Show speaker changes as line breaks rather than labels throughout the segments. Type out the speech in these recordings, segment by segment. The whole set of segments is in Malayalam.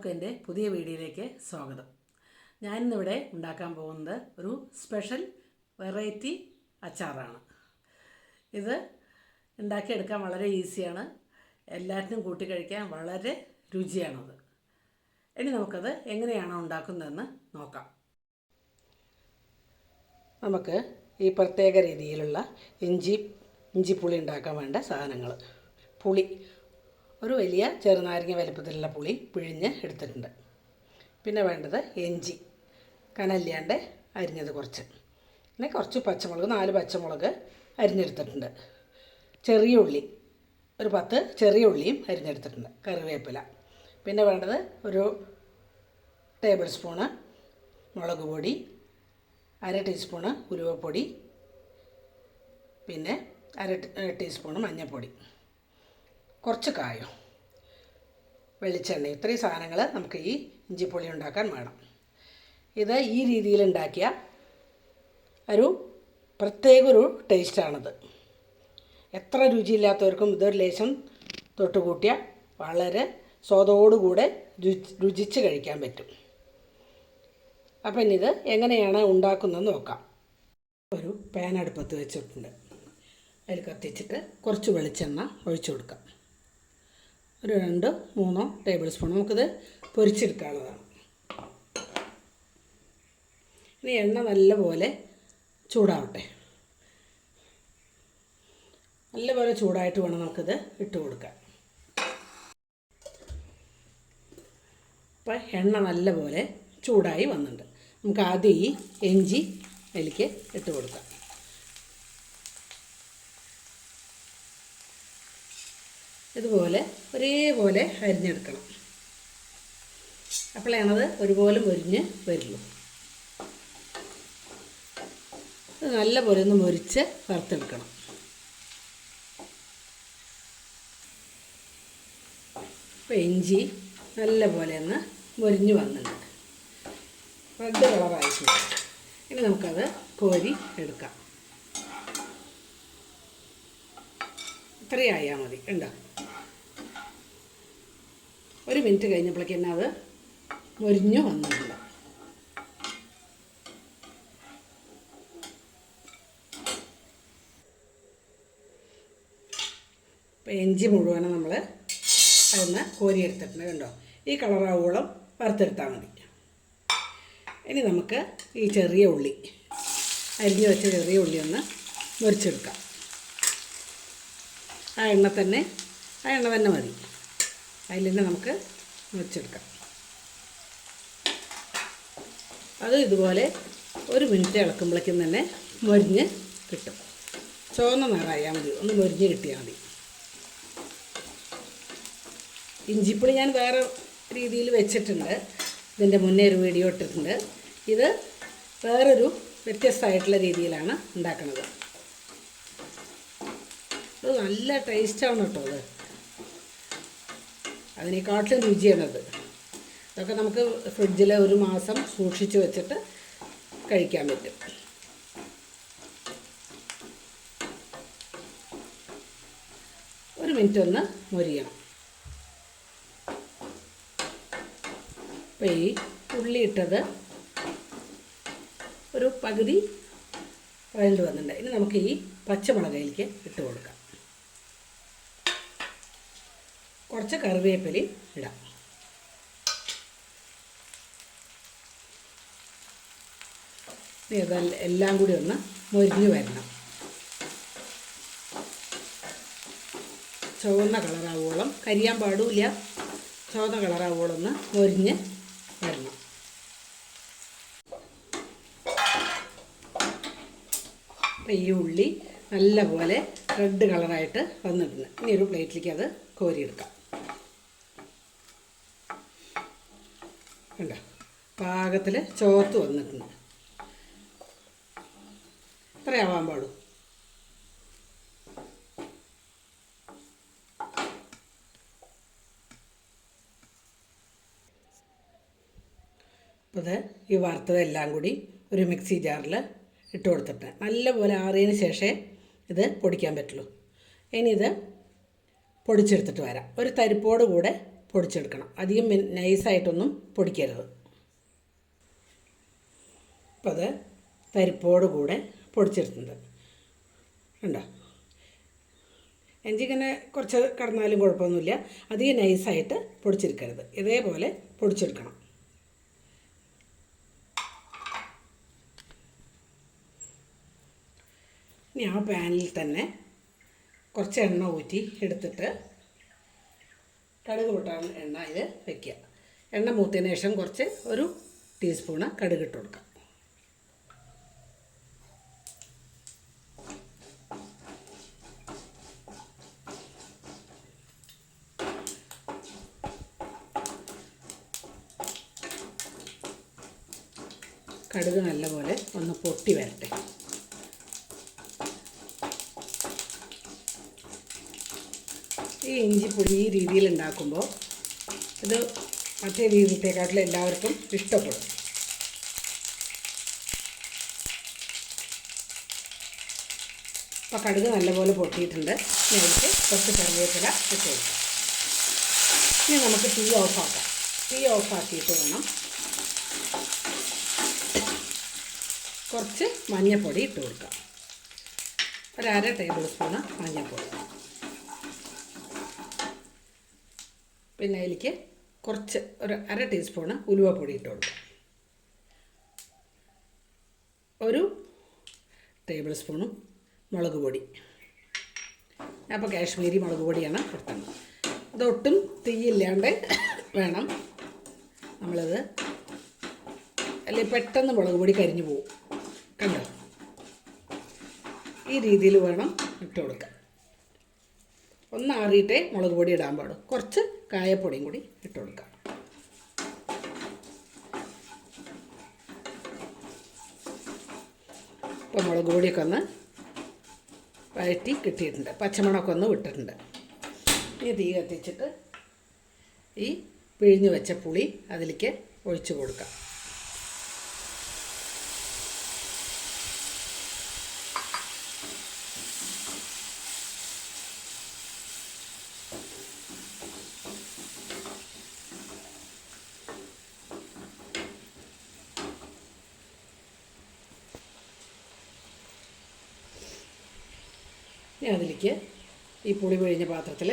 എല്ലാവർക്കും എന്റെ പുതിയ വീഡിയോയിലേക്ക് സ്വാഗതം. ഞാനിന്നിവിടെ ഉണ്ടാക്കാൻ പോകുന്നത് ഒരു സ്പെഷ്യൽ വെറൈറ്റി അച്ചാറാണ്. ഇത് ഉണ്ടാക്കിയെടുക്കാൻ വളരെ ഈസിയാണ്. എല്ലാറ്റിനും കൂട്ടി കഴിക്കാൻ വളരെ രുചിയാണത്. ഇനി നമുക്കത് എങ്ങനെയാണോ ഉണ്ടാക്കുന്നതെന്ന് നോക്കാം. നമുക്ക് ഈ പ്രത്യേക രീതിയിലുള്ള ഇഞ്ചി ഇഞ്ചിപ്പുളി ഉണ്ടാക്കാൻ വേണ്ട സാധനങ്ങൾ. പുളി ഒരു വലിയ ചെറുനാരങ്ങ വലുപ്പത്തിലുള്ള പുളി പിഴിഞ്ഞ് എടുത്തിട്ടുണ്ട്. പിന്നെ വേണ്ടത് എഞ്ചി കനല്ലാണ്ട് അരിഞ്ഞത് കുറച്ച്. പിന്നെ കുറച്ച് പച്ചമുളക് നാല് പച്ചമുളക് അരിഞ്ഞെടുത്തിട്ടുണ്ട്. ചെറിയ ഉള്ളി ഒരു പത്ത് ചെറിയ ഉള്ളിയും അരിഞ്ഞെടുത്തിട്ടുണ്ട് കറിവേപ്പില. പിന്നെ വേണ്ടത് ഒരു ടേബിൾ സ്പൂണ് മുളക് പൊടി അര ടീസ്പൂണ് ഉലുവപ്പൊടി പിന്നെ അര ടീസ്പൂണ് മഞ്ഞൾപ്പൊടി. കുറച്ച് കായോ വെളിച്ചെണ്ണ ഇത്രയും സാധനങ്ങൾ നമുക്ക് ഈ ഇഞ്ചിപ്പൊളി ഉണ്ടാക്കാൻ വേണം. ഇത് ഈ രീതിയിൽ ഉണ്ടാക്കിയ ഒരു പ്രത്യേക ഒരു ടേസ്റ്റാണത് എത്ര രുചിയില്ലാത്തവർക്കും ഇതൊരു ലേശം തൊട്ടുകൂട്ടിയ വളരെ സ്വാദോടുകൂടെ രുചി രുചിച്ച് കഴിക്കാൻ പറ്റും. അപ്പം ഇനി ഇത് എങ്ങനെയാണ് ഉണ്ടാക്കുന്നതെന്ന് നോക്കാം. ഒരു പാൻ അടുപ്പത്ത് വെച്ചിട്ടുണ്ട്. അതിൽ കത്തിച്ചിട്ട് കുറച്ച് വെളിച്ചെണ്ണ ഒഴിച്ചു കൊടുക്കാം. ഒരു രണ്ട് മൂന്നോ ടേബിൾ സ്പൂൺ നമുക്കിത് പൊരിച്ചെടുക്കാനുള്ളതാണ്. ഇനി എണ്ണ നല്ലപോലെ ചൂടാവട്ടെ. നല്ലപോലെ ചൂടായിട്ട് വേണം നമുക്കിത് ഇട്ട് കൊടുക്കാൻ. അപ്പം എണ്ണ നല്ലപോലെ ചൂടായി വന്നിട്ടുണ്ട്. നമുക്ക് ആദ്യം ഈ ഇഞ്ചി അതിലേക്ക് ഇട്ട് കൊടുക്കാം. ഇതുപോലെ ഒരേപോലെ അരിഞ്ഞെടുക്കണം. അപ്പോഴാണത് ഒരുപോലെ മുരിഞ്ഞ് വരുള്ളൂ. ഇത് നല്ലപോലെ ഒന്ന് മുരിച്ച് വറുത്തെടുക്കണം. അപ്പോൾ ഇഞ്ചി നല്ലപോലെ ഒന്ന് മുരിഞ്ഞ് വന്നിട്ടുണ്ട്. റെഡ് കളറായിട്ടുണ്ട്. ഇനി നമുക്കത് കോരി എടുക്കാം. ഇത്രയായാൽ മതി. ഉണ്ടോ ഒരു മിനിറ്റ് കഴിഞ്ഞപ്പോഴേക്കും അത് മൊരിഞ്ഞു വന്നിട്ടുണ്ട്. അപ്പോൾ എഞ്ചി മുഴുവനും നമ്മൾ അതൊന്ന് കോരിയെടുത്തിട്ടുണ്ട് കണ്ടോ? ഈ കളറാവോളം വറുത്തെടുത്താൽ മതി. ഇനി നമുക്ക് ഈ ചെറിയ ഉള്ളി അരിഞ്ഞ് വെച്ച ചെറിയ ഉള്ളി ഒന്ന് മുറിച്ചെടുക്കാം ആ എണ്ണ തന്നെ ആ എണ്ണ തന്നെ മതി. അതിൽ തന്നെ നമുക്ക് മുറിച്ചെടുക്കാം. അത് ഇതുപോലെ ഒരു മിനിറ്റ് ഇളക്കുമ്പോഴേക്കും തന്നെ മൊരിഞ്ഞ് കിട്ടും. ചുവന്ന നിറയാൽ മതി. ഒന്ന് മൊരിഞ്ഞ് കിട്ടിയാൽ മതി. ഇഞ്ചിപ്പുളി ഞാൻ വേറെ രീതിയിൽ വെച്ചിട്ടുണ്ട്. ഇതിന്റെ മുന്നേ ഒരു വീഡിയോ ഇട്ടിട്ടുണ്ട്. ഇത് വേറൊരു വ്യത്യസ്തമായിട്ടുള്ള രീതിയിലാണ് ഉണ്ടാക്കുന്നത്. ഇത് നല്ല ടേസ്റ്റാണ് കേട്ടോ അത്. അതിനെക്കാട്ടിലും രുചിയാണത്. ഇതൊക്കെ നമുക്ക് ഫ്രിഡ്ജിൽ ഒരു മാസം സൂക്ഷിച്ച് വെച്ചിട്ട് കഴിക്കാൻ പറ്റും. ഒരു മിനിറ്റ് ഒന്ന് മൊരിയണം. അപ്പോൾ ഈ ഉള്ളി ഇട്ടത് ഒരു പകുതി വഴണ്ട് വന്നിട്ടുണ്ട്. ഇനി നമുക്ക് ഈ പച്ചമുളകയിലേക്ക് ഇട്ട് കൊടുക്കാം. കുറച്ച് കറിവേപ്പിലയും ഇടാം. എല്ലാം കൂടി ഒന്ന് മൊരിഞ്ഞ് വരണം. ചുവന്ന കളറാവോളം കരിയാൻ പാടില്ല ചുവന്ന കളറാവോളം ഒന്ന് മൊരിഞ്ഞ് വരണം. അപ്പം ഈ ഉള്ളി നല്ലപോലെ റെഡ് കളറായിട്ട് വന്നിട്ടുണ്ട് ഇനി ഒരു പ്ലേറ്റിലേക്ക് അത് കോരിയെടുക്കാം. കണ്ടോ. പാകത്തിൽ ചോർത്ത് വന്നിട്ടുണ്ട്. ഇത്രയാവാൻ പാടും. അപ്പോൾ ഈ വറുത്തതെല്ലാം കൂടി ഒരു മിക്സി ജാറിൽ ഇട്ട് കൊടുത്തിട്ട് നല്ലപോലെ ആറിയതിന് ശേഷമേ ഇത് പൊടിക്കാൻ പറ്റുള്ളൂ. ഇനി ഇത് പൊടിച്ചെടുത്തിട്ട് വരാം. ഒരു തരിപ്പോട് കൂടെ പൊടിച്ചെടുക്കണം. അധികം നൈസായിട്ടൊന്നും പൊടിക്കരുത്. അപ്പോൾ അത് പരിപ്പോട് കൂടെ പൊടിച്ചെടുത്തുണ്ട് ഉണ്ടോ എഞ്ചിങ്ങനെ കുറച്ച് കടന്നാലും കുഴപ്പമൊന്നുമില്ല. അധികം നൈസായിട്ട് പൊടിച്ചെടുക്കരുത്. ഇതേപോലെ പൊടിച്ചെടുക്കണം. ഇനി ആ പാനിൽ തന്നെ കുറച്ച് എണ്ണ ഊറ്റി എടുത്തിട്ട് കടുക് പൊട്ടാൻ എണ്ണ അതിൽ വെക്കുക. എണ്ണ മൂത്തതിന് ശേഷം കുറച്ച് ഒരു ടീസ്പൂണ് കടുക് ഇട്ട് കൊടുക്കാം. കടുക് നല്ലപോലെ ഒന്ന് പൊട്ടി വരട്ടെ. ഈ ഇഞ്ചിപ്പൊടി ഈ രീതിയിൽ ഉണ്ടാക്കുമ്പോൾ ഇത് മറ്റേ രീതിയിലേക്കാട്ടിലും എല്ലാവർക്കും ഇഷ്ടപ്പെടും. അപ്പോൾ കടുക് നല്ലപോലെ പൊട്ടിയിട്ടുണ്ട്. ഇനി അതിലേക്ക് കുറച്ച് കറിവേപ്പില ഇട്ട് ഇനി നമുക്ക് തീ ഓഫാക്കാം. തീ ഓഫാക്കിയിട്ട് വേണം കുറച്ച് മഞ്ഞൾപ്പൊടി ഇട്ട് കൊടുക്കാം. ഒരു അര ടേബിൾ സ്പൂണ് മഞ്ഞൾപ്പൊടി പിന്നെ അതിലേക്ക് കുറച്ച് ഒരു അര ടീസ്പൂണ് ഉലുവപ്പൊടി ഇട്ട് കൊടുക്കും ഒരു ടേബിൾ സ്പൂണും മുളക് പൊടി. അപ്പോൾ കാശ്മീരി മുളക് പൊടിയാണ് കൊടുത്തത്. അതൊട്ടും തീയില്ലാണ്ട് വേണം നമ്മളത് അല്ലെങ്കിൽ പെട്ടെന്ന് മുളക് പൊടി കരിഞ്ഞു പോകും കണ്ടോ? ഈ രീതിയിൽ വേണം ഇട്ട് കൊടുക്കുക ഒന്ന് ആറിയിട്ടേ മുളക് പൊടി ഇടാൻ പാടും കുറച്ച് കായപ്പൊടിയും കൂടി ഇട്ട് കൊടുക്കാം. ഇപ്പം മുളക് പൊടിയൊക്കെ ഒന്ന് വഴറ്റി കിട്ടിയിട്ടുണ്ട്. പച്ചമുളകൊക്കെ ഒന്ന് വിട്ടിട്ടുണ്ട്. ഇനി തീ കത്തിച്ചിട്ട് ഈ പിഴിഞ്ഞ് വെച്ച പുളി അതിലേക്ക് ഒഴിച്ചു കൊടുക്കാം. ഇനി അതിലേക്ക് ഈ പുളി പിഴിഞ്ഞ പാത്രത്തിൽ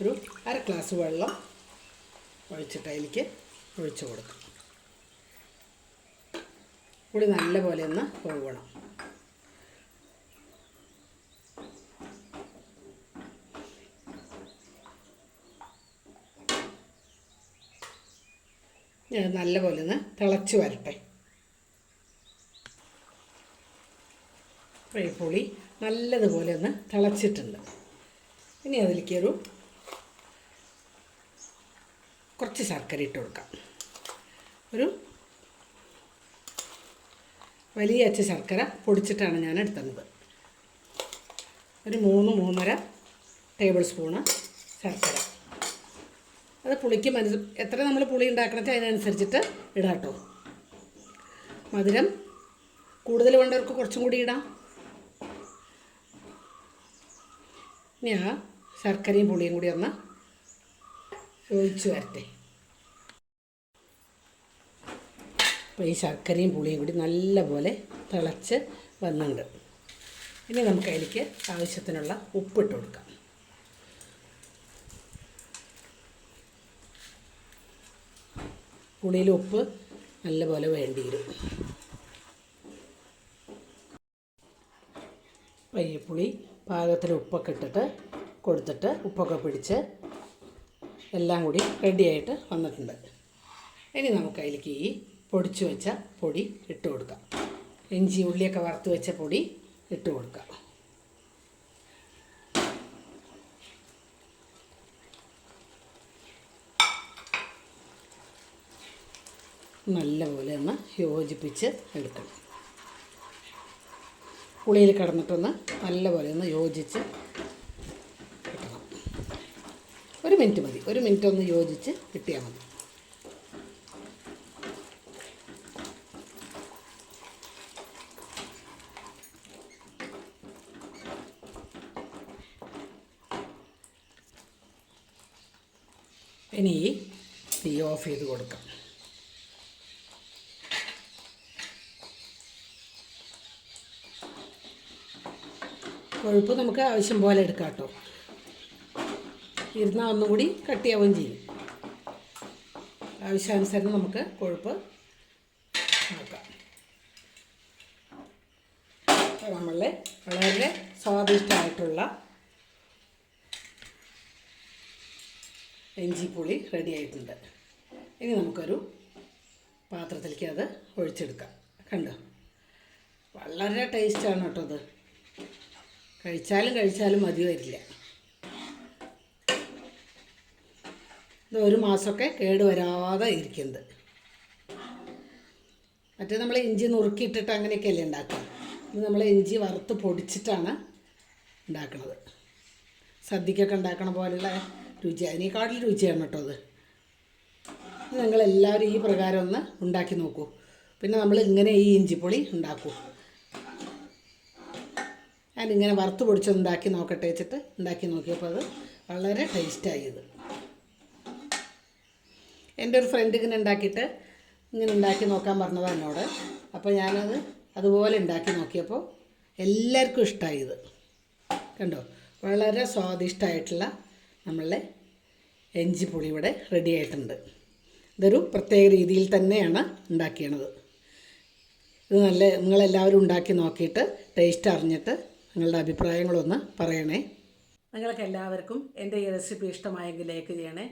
ഒരു അര ഗ്ലാസ് വെള്ളം ഒഴിച്ചിട്ട് അതിലേക്ക് ഒഴിച്ചു കൊടുക്കും. പുളി നല്ലപോലെ ഒന്ന് ഒഴുകണം ഞാൻ നല്ലപോലെ ഒന്ന് തിളച്ച് വരട്ടെ. പുളി നല്ലതുപോലെ ഒന്ന് തിളച്ചിട്ടുണ്ട്. ഇനി അതിലേക്ക് ഒരു കുറച്ച് ശർക്കര ഇട്ട് കൊടുക്കാം. ഒരു വലിയ അച്ച ശർക്കര പൊടിച്ചിട്ടാണ് ഞാൻ എടുത്തത്. ഒരു മൂന്ന് മൂന്നര ടേബിൾ സ്പൂണ് ശർക്കര. അത് പുളിക്ക് മനസ്സ് എത്ര നമ്മൾ പുളി ഉണ്ടാക്കണത് അതിനനുസരിച്ചിട്ട് ഇടാം കേട്ടോ മധുരം കൂടുതൽ വേണ്ടവർക്ക് കുറച്ചും കൂടി ഇടാം. ഇനി ആ ശർക്കരയും പുളിയും കൂടി ഒന്ന് ഒഴിച്ച് വരട്ടെ. അപ്പോൾ ഈ ശർക്കരയും പുളിയും കൂടി നല്ലപോലെ തിളച്ച് വന്നിട്ടുണ്ട്. ഇനി നമുക്ക് അതിലേക്ക് ആവശ്യത്തിനുള്ള ഉപ്പിട്ട് കൊടുക്കാം. പുളിയിൽ ഉപ്പ് നല്ലപോലെ വേണ്ടി വരും പയ്യപ്പുളി പാകത്തിന് ഉപ്പൊക്കെ ഇട്ടിട്ട് കൊടുത്തിട്ട് ഉപ്പൊക്കെ പിടിച്ച് എല്ലാം കൂടി റെഡിയായിട്ട് വന്നിട്ടുണ്ട്. ഇനി നമുക്ക് അതിലേക്ക് ഈ പൊടിച്ചു വെച്ച പൊടി ഇട്ട് കൊടുക്കാം. ഇഞ്ചി ഉള്ളിയൊക്കെ വറുത്ത് വെച്ച പൊടി ഇട്ട് കൊടുക്കാം. നല്ലപോലെ ഒന്ന് യോജിപ്പിച്ച് എടുക്കണം. പുളിയിൽ കിടന്നിട്ടൊന്ന് നല്ലപോലെ ഒന്ന് യോജിച്ച് കിട്ടണം. ഒരു മിനിറ്റ് മതി. ഒരു മിനിറ്റ് ഒന്ന് യോജിച്ച് കിട്ടിയാൽ മതി. ഇനി തീ ഓഫ് ചെയ്ത് കൊടുക്കാം. കൊഴുപ്പ് നമുക്ക് ആവശ്യം പോലെ എടുക്കാം കേട്ടോ. ഇരുന്നാൽ ഒന്നും കൂടി കട്ടിയാവുകയും ചെയ്യും. ആവശ്യാനുസരണം നമുക്ക് കൊഴുപ്പ് നോക്കാം. നമ്മളെ വളരെ സ്വാദിഷ്ടമായിട്ടുള്ള ഇഞ്ചിപ്പുളി റെഡി ആയിട്ടുണ്ട്. ഇനി നമുക്കൊരു പാത്രത്തിലേക്ക് അത് ഒഴിച്ചെടുക്കാം. കണ്ടോ? വളരെ ടേസ്റ്റാണ് കേട്ടോ അത്. കഴിച്ചാലും കഴിച്ചാലും മതി വരില്ല. ഇത് ഒരു മാസമൊക്കെ കേട് വരാതെ ഇരിക്കുന്നത്. മറ്റേ നമ്മൾ ഇഞ്ചി നുറുക്കിയിട്ടിട്ട് അങ്ങനെയൊക്കെയല്ലേ ഉണ്ടാക്കുക. ഇത് നമ്മൾ ഇഞ്ചി വറുത്ത് പൊടിച്ചിട്ടാണ് ഉണ്ടാക്കുന്നത് സദ്യക്കൊക്കെ ഉണ്ടാക്കണ പോലുള്ള രുചി അതിനേക്കാട്ടിൽ രുചിയാണ് കേട്ടോ അത്. നിങ്ങളെല്ലാവരും ഈ പ്രകാരം ഒന്ന് ഉണ്ടാക്കി നോക്കൂ. പിന്നെ നമ്മൾ ഇങ്ങനെ ഈ ഇഞ്ചിപ്പൊളി ഉണ്ടാക്കൂ. ഞാനിങ്ങനെ വറുത്ത് പൊടിച്ചൊന്ന് ഉണ്ടാക്കി നോക്കട്ടെ വെച്ചിട്ട് ഉണ്ടാക്കി നോക്കിയപ്പോൾ അത് വളരെ ടേസ്റ്റായി ഇത് എന്റെ ഒരു ഫ്രണ്ട് ഇങ്ങനെ ഉണ്ടാക്കിയിട്ട് ഇങ്ങനെ ഉണ്ടാക്കി നോക്കാൻ പറഞ്ഞതാണ് എന്നോട്. അപ്പോൾ ഞാനത് അതുപോലെ ഉണ്ടാക്കി നോക്കിയപ്പോൾ എല്ലാവർക്കും ഇഷ്ടമായി ഇത് കണ്ടോ? വളരെ സ്വാദിഷ്ടമായിട്ടുള്ള നമ്മളുടെ എഞ്ചി പുളി ഇവിടെ റെഡി ആയിട്ടുണ്ട്. ഇതൊരു പ്രത്യേക രീതിയിൽ തന്നെയാണ് ഉണ്ടാക്കിയത് ഇത് നല്ല നിങ്ങളെല്ലാവരും ഉണ്ടാക്കി നോക്കിയിട്ട് ടേസ്റ്റ് അറിഞ്ഞിട്ട് നിങ്ങളുടെ അഭിപ്രായങ്ങളൊന്ന് പറയണേ. നിങ്ങൾക്ക് എല്ലാവർക്കും എന്റെ ഈ റെസിപ്പി ഇഷ്ടമായെങ്കിൽ ലൈക്ക് ചെയ്യണേ.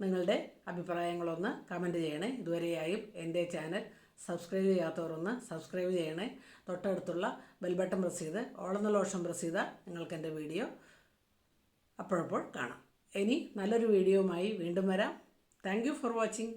നിങ്ങളുടെ അഭിപ്രായങ്ങളൊന്ന് കമന്റ് ചെയ്യണേ. ഇതുവരെയായും എന്റെ ചാനൽ സബ്സ്ക്രൈബ് ചെയ്യാത്തവരൊന്ന് സബ്സ്ക്രൈബ് ചെയ്യണേ. തൊട്ടടുത്തുള്ള ബെൽബട്ടൺ പ്രസ് ചെയ്ത് ഓളന്ന ഓപ്ഷൻ പ്രസ് ചെയ്താൽ നിങ്ങൾക്ക് എന്റെ വീഡിയോ അപ്പോഴപ്പോൾ കാണാം. ഇനി നല്ലൊരു വീഡിയോയുമായി വീണ്ടും വരാം. Thank for watching.